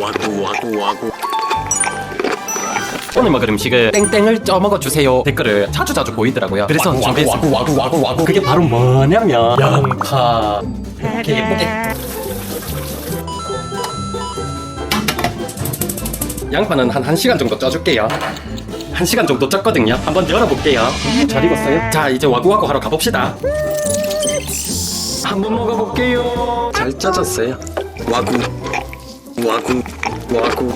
와구 와구 와구. 오늘 먹을 음식을 땡땡을 쪄먹어 주세요. 댓글을 자주 자주 보이더라고요. 그래서 와구, 준비했습니다. 와구 와구 와구 와구. 그게 바로 뭐냐면 양파. 이렇게 예쁘게. 양파는 한 1시간 정도 쪄줄게요. 1시간 정도 쪘거든요. 한번 열어볼게요. 잘 익었어요? 자 이제 와구와구 하러 가봅시다. 한번 먹어볼게요. 잘 쪄졌어요. 와구 와구 와구.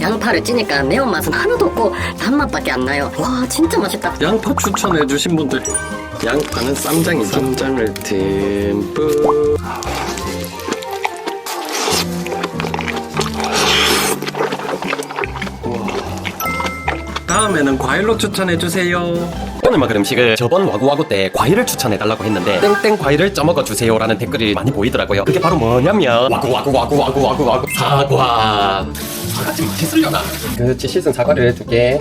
양파를 찌니까 매운맛은 하나도 없고 단맛밖에 안 나요. 와 진짜 맛있다. 양파 추천해주신 분들. 양파는 쌈장이 쌈장을 듬뿍 다음에는 과일로 추천해주세요. 오늘 먹을 음식을 저번 와구와구 때 과일을 추천해달라고 했는데 땡땡 과일을 쪄먹어 주세요라는 댓글이 많이 보이더라고요. 그게 바로 뭐냐면 와구와구와구와구와구 사과. 사과 좀 맛있으려나? 그렇지 씻은 사과를 해줄게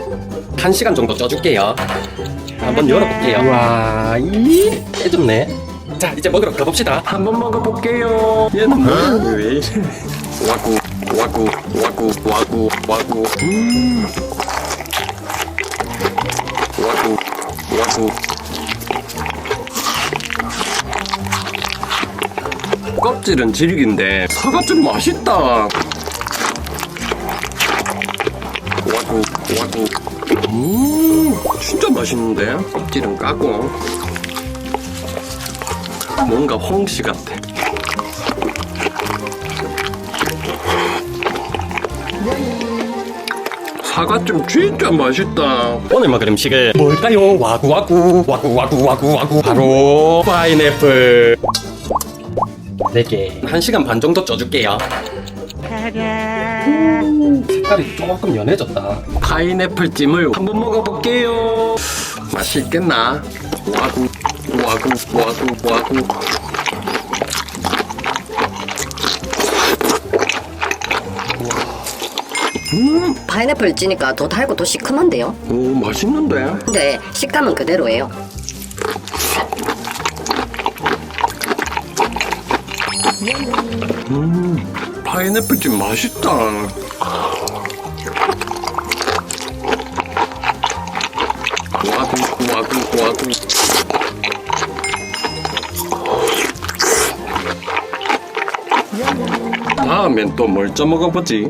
한 시간 정도 쪄줄게요. 한번 열어볼게요. 와 이 깨졌네. 자 이제 먹으러 가봅시다. 한번 먹어볼게요. 얘는 뭐야? 왜 이래 와구 와구 와구 와구 와구. 음 와구 와구 껍질은 질긴데 사과 좀 맛있다. 와구 와구 음 진짜 맛있는데? 껍질은 까고. 뭔가 홍시 같아 사과좀 진짜 맛있다. 오늘 먹을 음식은 뭘까요? 와구와구. 와구와구 와구와구. 바로 파인애플. 4개. 1시간 반 정도 쪄줄게요. 음, 색깔이 조금 연해졌다. 파인애플 찜을 한번 먹어볼게요. 맛있겠나? 와구 와구 와구 와구 파인애플 찌니까 더 달고 더 시큼한데요. 오 맛있는데? 근데 식감은 그대로예요. 파인애플 찜 맛있다 와구 와구 와구 다음엔 또 뭘 쪄먹어보지?